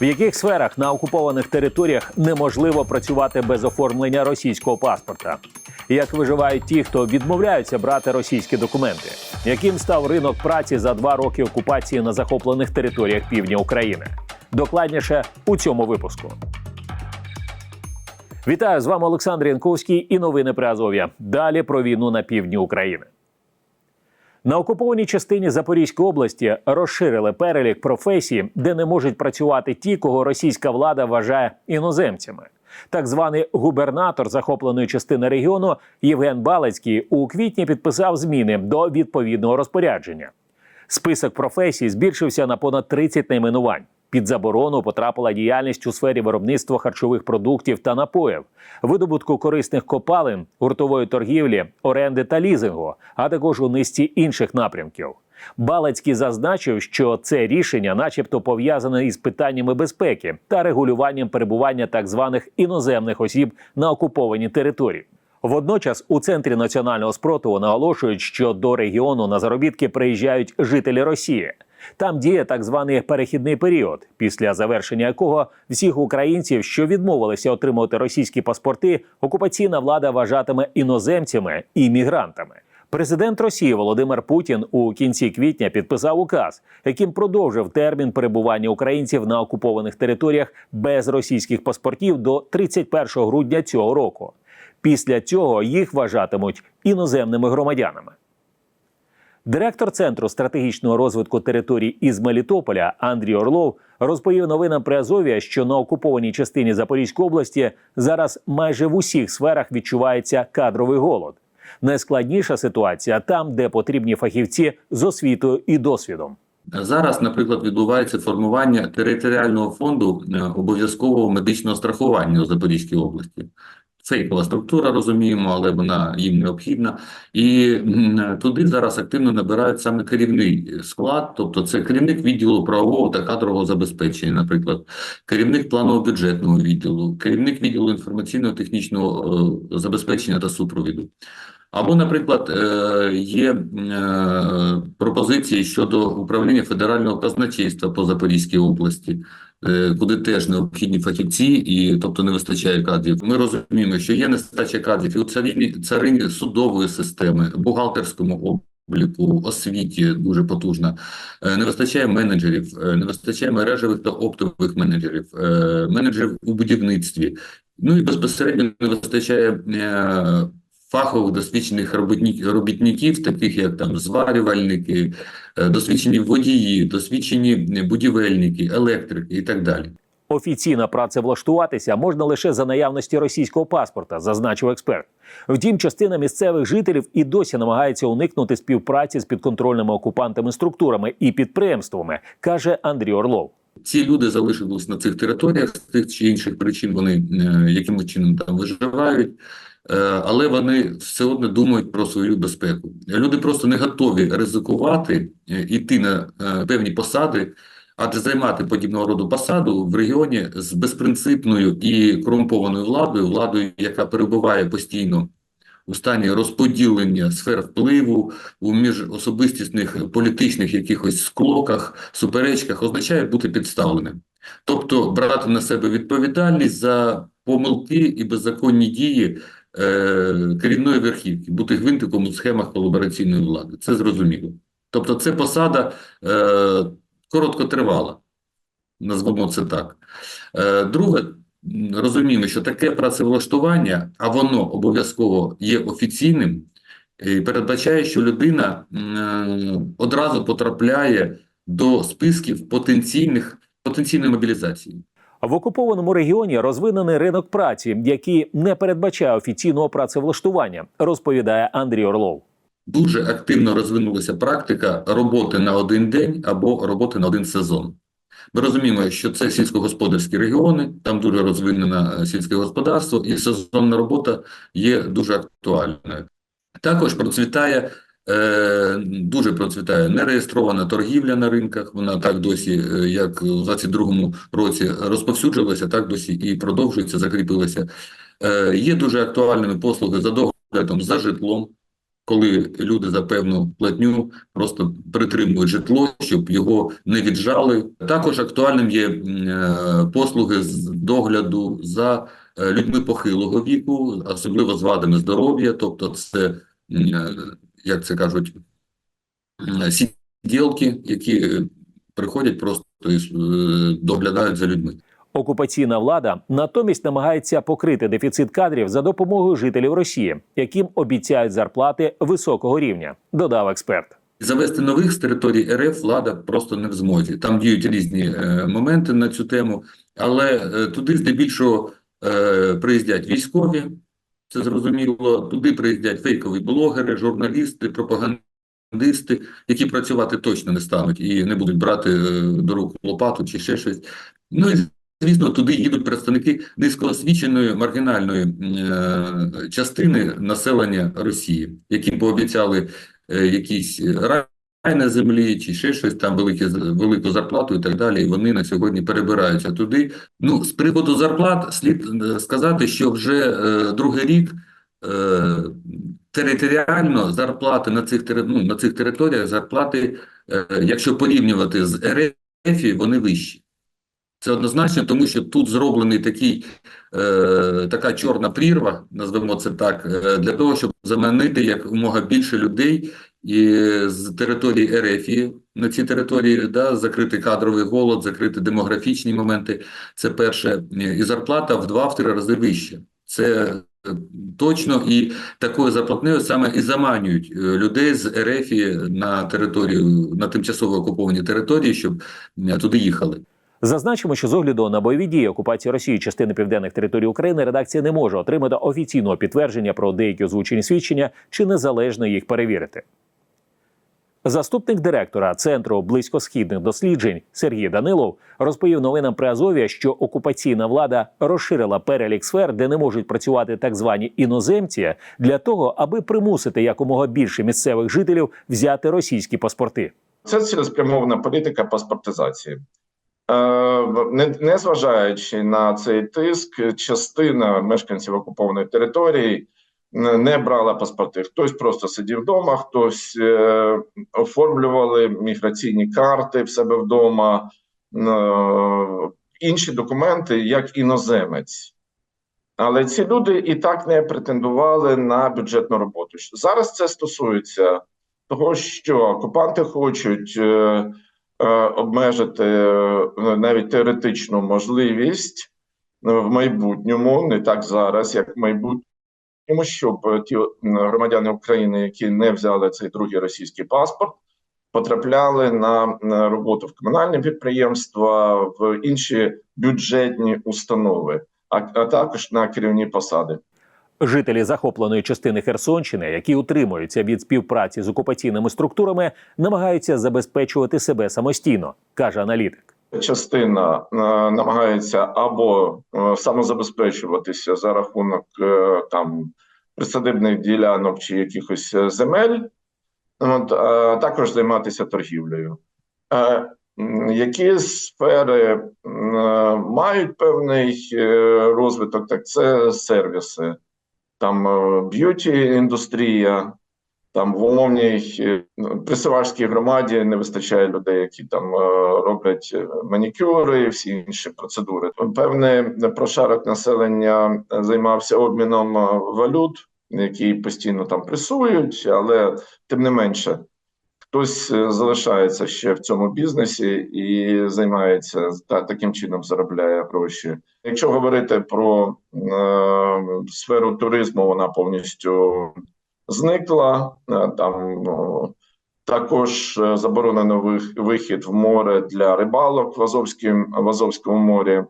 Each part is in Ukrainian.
В яких сферах на окупованих територіях неможливо працювати без оформлення російського паспорта? Як виживають ті, хто відмовляються брати російські документи? Яким став ринок праці за два роки окупації на захоплених територіях півдня України? Докладніше у цьому випуску. Вітаю з вами Олександр Янковський і новини при Азов'я. Далі про війну на півдні України. На окупованій частині Запорізької області розширили перелік професій, де не можуть працювати ті, кого російська влада вважає іноземцями. Так званий губернатор захопленої частини регіону Євген Балецький у квітні підписав зміни до відповідного розпорядження. Список професій збільшився на понад 30 найменувань. Під заборону потрапила діяльність у сфері виробництва харчових продуктів та напоїв, видобутку корисних копалин, гуртової торгівлі, оренди та лізингу, а також у низці інших напрямків. Балацький зазначив, що це рішення, начебто, пов'язане із питаннями безпеки та регулюванням перебування так званих іноземних осіб на окупованій території. Водночас у центрі національного спротиву наголошують, що до регіону на заробітки приїжджають жителі Росії. Там діє так званий перехідний період, після завершення якого всіх українців, що відмовилися отримувати російські паспорти, окупаційна влада вважатиме іноземцями і мігрантами. Президент Росії Володимир Путін у кінці квітня підписав указ, яким продовжив термін перебування українців на окупованих територіях без російських паспортів до 31 грудня цього року. Після цього їх вважатимуть іноземними громадянами. Директор центру стратегічного розвитку територій із Мелітополя Андрій Орлов розповів новинам при Азові, що на окупованій частині Запорізької області зараз майже в усіх сферах відчувається кадровий голод. Найскладніша ситуація там, де потрібні фахівці з освітою і досвідом. Зараз, наприклад, відбувається формування територіального фонду е, обов'язкового медичного страхування у Запорізькій області. Фейкова структура, розуміємо, але вона їм необхідна. І туди зараз активно набирають саме керівний склад, тобто це керівник відділу правового та кадрового забезпечення, наприклад, керівник планово-бюджетного відділу, керівник відділу інформаційно-технічного е, забезпечення та супровіду. Або, наприклад, е, є е, пропозиції щодо управління федерального казначейства по Запорізькій області, е, куди теж необхідні фахівці, і тобто не вистачає кадрів. Ми розуміємо, що є нестача кадрів і у царині, царині судової системи, бухгалтерському обліку, освіті дуже потужна. Не вистачає менеджерів, не вистачає мережевих та оптових менеджерів, менеджерів у будівництві. Ну і безпосередньо не вистачає фахових досвідчених робітників, таких як там зварювальники, е, досвідчені водії, досвідчені будівельники, електрики і так далі. Офіційно працевлаштуватися можна лише за наявності російського паспорта, зазначив експерт. Втім, частина місцевих жителів і досі намагається уникнути співпраці з підконтрольними окупантами структурами і підприємствами, каже Андрій Орлов. Ці люди залишились на цих територіях з тих чи інших причин. Вони е, якимось чином там виживають, е, але вони все одно думають про свою безпеку. Люди просто не готові ризикувати, е, іти на е, певні посади, адже займати подібного роду посаду в регіоні з безпринципною і корумпованою владою, владою, яка перебуває постійно у стані розподілення сфер впливу у міжособистісних політичних якихось склоках, суперечках, означає бути підставленим. Тобто брати на себе відповідальність за помилки і беззаконні дії е, керівної верхівки, бути гвинтиком у схемах колабораційної влади. Це зрозуміло. Тобто це посада е, короткотривала, назвемо це так. Е, друге, розуміємо, що таке працевлаштування, а воно обов'язково є офіційним, і передбачає, що людина м, одразу потрапляє до списків потенційних потенційної мобілізації. В окупованому регіоні розвинений ринок праці, який не передбачає офіційного працевлаштування, розповідає Андрій Орлов. Дуже активно розвинулася практика роботи на один день або роботи на один сезон. Ми розуміємо, що це сільськогосподарські регіони, там дуже розвинене е, сільське господарство, і сезонна робота є дуже актуальною. Також процвітає, дуже процвітає нереєстрована торгівля на ринках. Вона так досі, е, як у 22-му році розповсюджилася, так досі і продовжується, закріпилася. Е, є дуже актуальними послуги за доглядом за житлом. коли люди за певну платню просто притримують житло, щоб його не віджали. Також актуальним є е, послуги з догляду за е, людьми похилого віку, особливо з вадами здоров'я, тобто це, е, як це кажуть, м, сиділки, які е, приходять просто і е, доглядають за людьми. Окупаційна влада натомість намагається покрити дефіцит кадрів за допомогою жителів Росії, яким обіцяють зарплати високого рівня, додав експерт. Завести нових з території РФ влада просто не в змозі. Там діють різні е, моменти на цю тему, але е, туди здебільшого е, приїздять військові, це зрозуміло. Туди приїздять фейкові блогери, журналісти, пропагандисти, які працювати точно не стануть і не будуть брати е, до рук лопату чи ще щось. Ну і звісно, туди їдуть представники низькоосвіченої маргінальної е, частини населення Росії, яким пообіцяли е, якісь рай на землі чи ще щось там велике, велику зарплату і так далі. І вони на сьогодні перебираються туди. Ну, з приводу зарплат слід е, сказати, що вже е, другий рік е, територіально зарплати на цих, ну, на цих територіях, зарплати, е, якщо порівнювати з РФ, вони вищі. Це однозначно, тому що тут зроблений такий, е, така чорна прірва, назвемо це так, е, для того, щоб заманити якомога більше людей і з території РФ на ці території, да, закрити кадровий голод, закрити демографічні моменти. Це перше. І зарплата в два-три рази вища. Це е, точно і такою зарплатнею саме і заманюють е, людей з РФ на територію, на тимчасово окуповані території, щоб е, туди їхали. Зазначимо, що з огляду на бойові дії окупації Росії частини південних територій України редакція не може отримати офіційного підтвердження про деякі озвучені свідчення чи незалежно їх перевірити. Заступник директора Центру близькосхідних досліджень Сергій Данилов розповів новинам при Азові, що окупаційна влада розширила перелік сфер, де не можуть працювати так звані іноземці, для того, аби примусити якомога більше місцевих жителів взяти російські паспорти. Це цілеспрямована політика паспортизації. Е, Не, незважаючи на цей тиск, частина мешканців окупованої території не брала паспорти. Хтось просто сидів вдома, хтось е, оформлювали міграційні карти в себе вдома, е, інші документи як іноземець. Але ці люди і так не претендували на бюджетну роботу. Зараз це стосується того, що окупанти хочуть е, е, обмежити е, навіть теоретичну можливість е, в майбутньому, не так зараз, як в майбутньому, щоб е, ті громадяни України, які не взяли цей другий російський паспорт, потрапляли на роботу в комунальні підприємства, в інші бюджетні установи, а, а також на керівні посади. Жителі захопленої частини Херсонщини, які утримуються від співпраці з окупаційними структурами, намагаються забезпечувати себе самостійно, каже аналітик. Частина е, намагається або е, самозабезпечуватися за рахунок е, там присадибних ділянок чи якихось земель, от, а також займатися торгівлею. Які сфери мають певний розвиток, так це сервіси, там е, б'юті-індустрія, там в умовній е, присиважській громаді не вистачає людей, які там е, роблять е, манікюри і всі інші процедури. Певний прошарок населення е, займався обміном валют, які постійно там пресують, але тим не менше. Хтось залишається ще в цьому бізнесі і займається та таким чином заробляє гроші. Якщо говорити про е, сферу туризму, вона повністю зникла. Там ну, також е, заборонено вихід в море для рибалок в Азовському, в Азовському морі.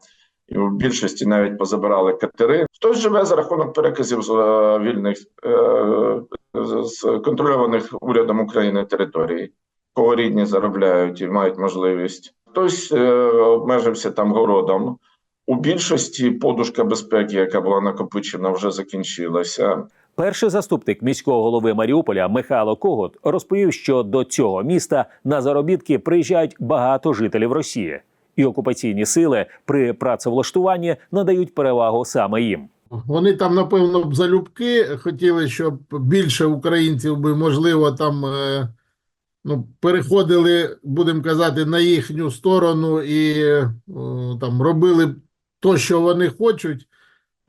І в більшості навіть позабирали катери. Хтось живе за рахунок переказів з е, вільних е, з контрольованих урядом України територій, кого рідні заробляють і мають можливість. Хтось обмежився там городом. У більшості подушка безпеки, яка була накопичена, вже закінчилася. Перший заступник міського голови Маріуполя Михайло Когут розповів, що до цього міста на заробітки приїжджають багато жителів Росії, і окупаційні сили при працевлаштуванні надають перевагу саме їм. Вони там, напевно, б залюбки хотіли, щоб більше українців би, можливо, там е, ну, переходили, будемо казати, на їхню сторону і е, там робили то, що вони хочуть.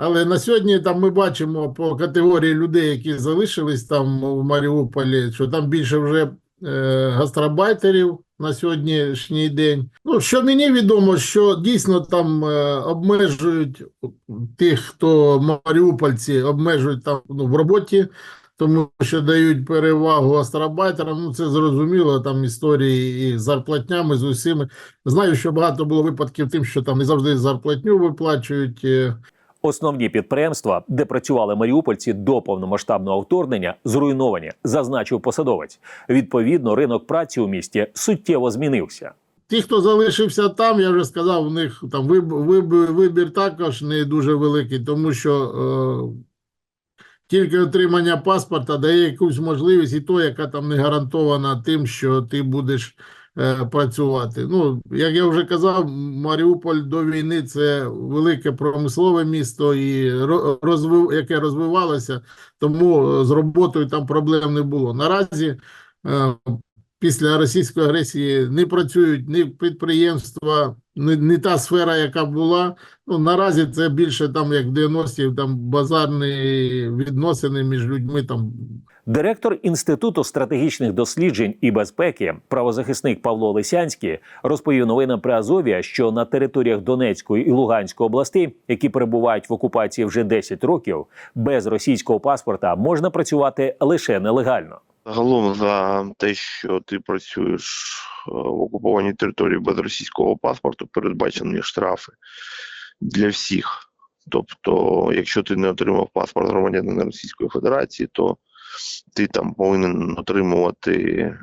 Але на сьогодні там ми бачимо по категорії людей, які залишились там в Маріуполі, що там більше вже е, гастробайтерів на сьогоднішній день. Ну, що мені відомо, що дійсно там е, обмежують тих, хто маріупольці, обмежують там ну, в роботі, тому що дають перевагу гастробайтерам. Ну, це зрозуміло, там історії і з зарплатнями, з усіми. Знаю, що багато було випадків тим, що там не завжди зарплатню виплачують. Основні підприємства, де працювали маріупольці до повномасштабного вторгнення, зруйновані, зазначив посадовець. Відповідно, ринок праці у місті суттєво змінився. Ті, хто залишився там, я вже сказав, у них там виб- виб- вибір також не дуже великий, тому що е, тільки отримання паспорта дає якусь можливість, і то, яка там не гарантована тим, що ти будеш працювати. Ну, як я вже казав, Маріуполь до війни це велике промислове місто, і розвив, яке розвивалося, тому е, з роботою там проблем не було. Наразі е, після російської агресії не працюють ні підприємства, ні, ні та сфера, яка була. Ну, наразі це більше там, як в 90-ті, там базарні відносини між людьми. Там Директор Інституту стратегічних досліджень і безпеки, правозахисник Павло Лисянський, розповів новинам при Азовія, що на територіях Донецької і Луганської областей, які перебувають в окупації вже 10 років, без російського паспорта можна працювати лише нелегально. Загалом за те, що ти працюєш е, в окупованій території без російського паспорту, передбачені штрафи для всіх. Тобто, якщо ти не отримав паспорт громадянина Російської Федерації, то ти там повинен отримувати е,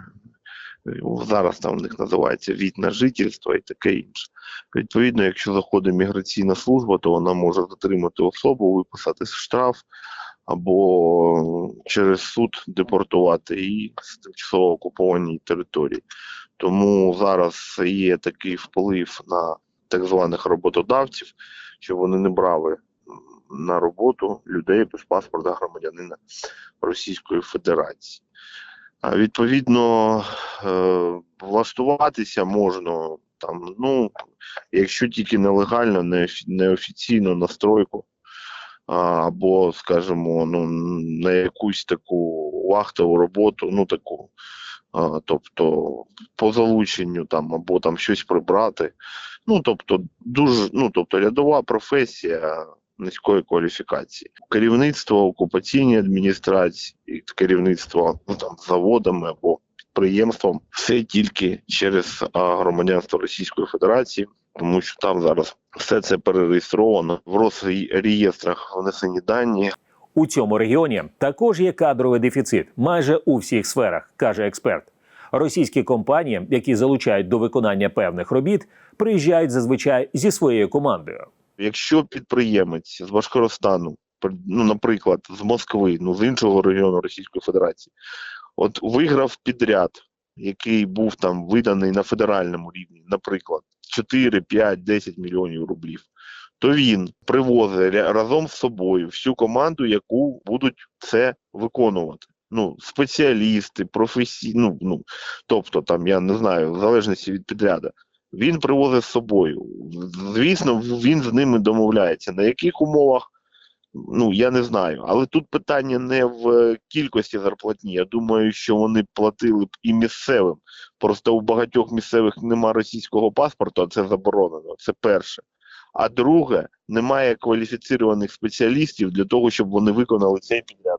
зараз там в них називається від на жительство і таке інше. Відповідно, якщо заходить міграційна служба, то вона може затримати особу, виписати штраф або через суд депортувати її з тимчасово окупованій території. Тому зараз є такий вплив на так званих роботодавців, що вони не брали на роботу людей без паспорта громадянина Російської Федерації. Відповідно, е, влаштуватися можна там, ну, якщо тільки нелегально, неофі- неофіційно на стройку або, скажімо, ну, на якусь таку вахтову роботу, ну таку, тобто по залученню там, або там щось прибрати. Ну, тобто, дуже, ну, тобто рядова професія низької кваліфікації. Керівництво окупаційній адміністрації, керівництво ну, там, заводами або підприємством, все тільки через громадянство Російської Федерації тому що там зараз все це перереєстровано в Росреєстрах внесені дані. У цьому регіоні також є кадровий дефіцит майже у всіх сферах, каже експерт. Російські компанії, які залучають до виконання певних робіт, приїжджають зазвичай зі своєю командою. Якщо підприємець з Башкоростану, при- ну, наприклад, з Москви, ну з іншого регіону Російської Федерації, от виграв підряд, який був там виданий на федеральному рівні, наприклад, 4, 5, 10 мільйонів рублів, то він привозить разом з собою всю команду, яку будуть це виконувати. Ну, спеціалісти, професійні, ну, ну, тобто там, я не знаю, в залежності від підряда. Він привозить з собою. Звісно, він з ними домовляється. На яких умовах? Ну, я не знаю. Але тут питання не в кількості зарплатні. Я думаю, що вони платили б і місцевим. Просто у багатьох місцевих нема російського паспорту, а це заборонено. Це перше. А друге, немає кваліфіцірованих спеціалістів для того, щоб вони виконали цей підряд.